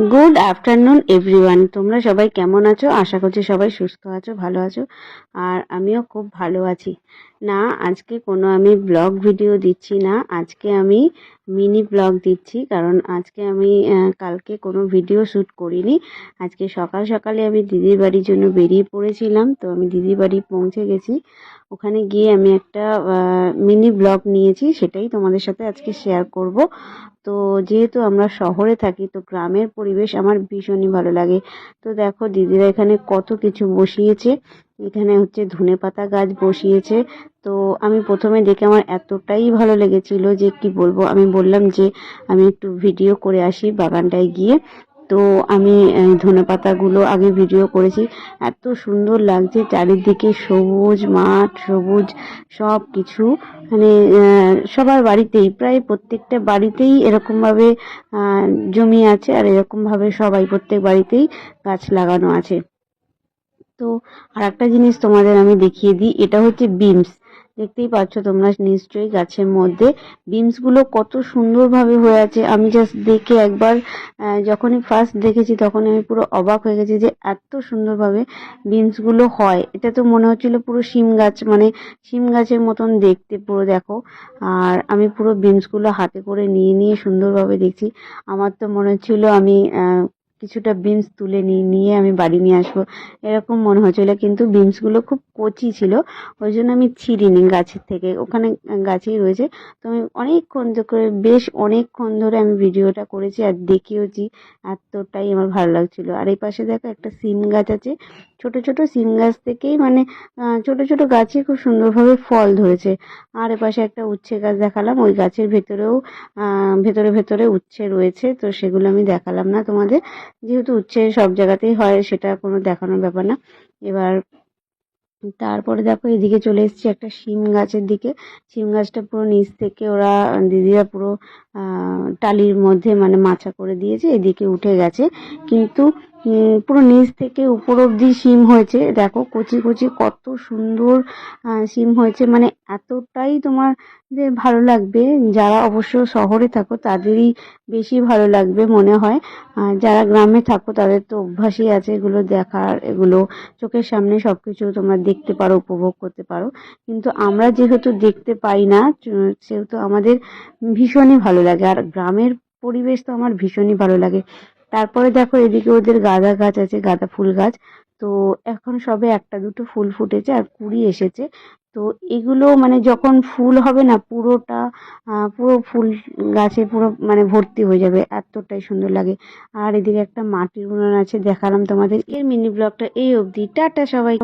Good afternoon everyone তোমরা সবাই কেমন আছো? আশা করছি সবাই সুস্থ আছো, ভালো আছো, আর আমিও খুব ভালো আছি। না, আজকে কোনো আমি ব্লগ ভিডিও দিচ্ছি না। আজকে আমি মিনি ব্লগ দিচ্ছি, কারণ আজকে আমি কালকে কোনো ভিডিও শ্যুট করিনি। আজকে সকাল সকালে আমি দিদির বাড়ির জন্য বেরিয়ে পড়েছিলাম, তো আমি দিদির বাড়ি পৌঁছে গেছি। ওখানে গিয়ে আমি একটা মিনি ব্লগ নিয়েছি, সেটাই তোমাদের সাথে আজকে শেয়ার করব। তো যেহেতু আমরা শহরে থাকি, তো গ্রামের পরিবেশ আমার ভীষণই ভালো লাগে। তো দেখো, দিদিরা এখানে কত কিছু বসিয়েছে। এখানে হচ্ছে ধনে পাতা গাছ বসিয়েছে। তো আমি প্রথমে দেখে আমার এতটাই ভালো লেগেছিল যে কি বলব, আমি বললাম যে আমি একটু ভিডিও করে আসি বাগানটায় গিয়ে। তো আমি ধনে পাতাগুলো আগে ভিডিও করেছি। এত সুন্দর লাগছে চারিদিকে সবুজ মাঠ, সবুজ সব কিছু মানে সবার বাড়িতেই, প্রায় প্রত্যেকটা বাড়িতেই এরকমভাবে জমি আছে আর এরকমভাবে সবাই প্রত্যেক বাড়িতেই গাছ লাগানো আছে। তো আর একটা জিনিস তোমাদের আমি দেখিয়ে দিই, এটা হচ্ছে বিমস দেখতেই পাচ্ছ তোমরা নিশ্চয়ই গাছের মধ্যে। বিমসগুলো কত সুন্দরভাবে হয়ে আছে। আমি জাস্ট দেখে একবার যখনই ফার্স্ট দেখেছি তখন আমি পুরো অবাক হয়ে গেছি যে এত সুন্দরভাবে বিনসগুলো হয়। এটা তো মনে হচ্ছিল পুরো শিম গাছ মানে শিম গাছের মতন দেখতে পুরো, দেখো। আর আমি পুরো বিনসগুলো হাতে করে নিয়ে নিয়ে সুন্দরভাবে দেখছি। আমার তো মনে হচ্ছিল আমি কিছুটা বিনস তুলে নিয়ে নিয়ে আমি বাড়ি নিয়ে আসব। এরকম মনে হচ্ছিল, কিন্তু বিনসগুলো খুব কচি ছিল, ওই জন্য আমি ছিঁড়িনি গাছের থেকে। ওখানে গাছেই রয়েছে। তো আমি অনেকক্ষণ করে বেশ অনেকক্ষণ ধরে আমি ভিডিওটা করেছি আর দেখিয়েওছি। এতটাই আমার ভালো লাগছিল। আর এই পাশে দেখো একটা সিম গাছ আছে। ছোট ছোট সিম গাছ থেকেই মানে ছোট ছোট গাছে খুব সুন্দরভাবে ফল ধরেছে। আর এপাশে একটা উচ্ছে গাছ দেখালাম। ওই গাছের ভেতরেও ভেতরে ভেতরে উচ্ছে রয়েছে। তো সেগুলো আমি দেখালাম না তোমাদের। যেহেতু উচ্ছে সব জায়গাতেই হয়, সেটা কোনো দেখানোর ব্যাপার না। এবার তারপরে দেখো এদিকে চলে এসেছি একটা শিম গাছের দিকে। শিম গাছটা পুরো নিচ থেকে ওরা, দিদিরা পুরো টালির মধ্যে মানে মাচা করে দিয়েছে, এদিকে উঠে গেছে। কিন্তু পুরো নিচ থেকে উপর অব্দি শিম হয়েছে। দেখো, কচি কচি কত সুন্দর শিম হয়েছে। মানে এতটাই তোমার যে ভালো লাগবে। যারা অবশ্য শহরে থাকো, তাদেরই বেশি ভালো লাগবে মনে হয়। আর যারা গ্রামে থাকো, তাদের তো অভ্যাসই আছে এগুলো দেখার, এগুলো চোখের সামনে সব কিছু তোমরা দেখতে পারো, উপভোগ করতে পারো। কিন্তু আমরা যেহেতু দেখতে পাই না, সেহেতু আমাদের ভীষণই ভালো লাগে। আর গ্রামের পরিবেশ তো আমার ভীষণই ভালো লাগে। তারপরে দেখো এদিকে ওদের গাঁদা গাছ আছে, গাঁদা ফুল গাছ। তো এখন সবে একটা দুটো ফুল ফুটেছে আর কুড়ি এসেছে। তো এগুলো মানে যখন ফুল হবে না, পুরোটা পুরো ফুল গাছে পুরো মানে ভর্তি হয়ে যাবে, এতটাই সুন্দর লাগে। আর এদিকে একটা মাটির উনুন আছে, দেখালাম তোমাদের। এর মিনি ব্লগটা এই অবধি। টাটা সবাই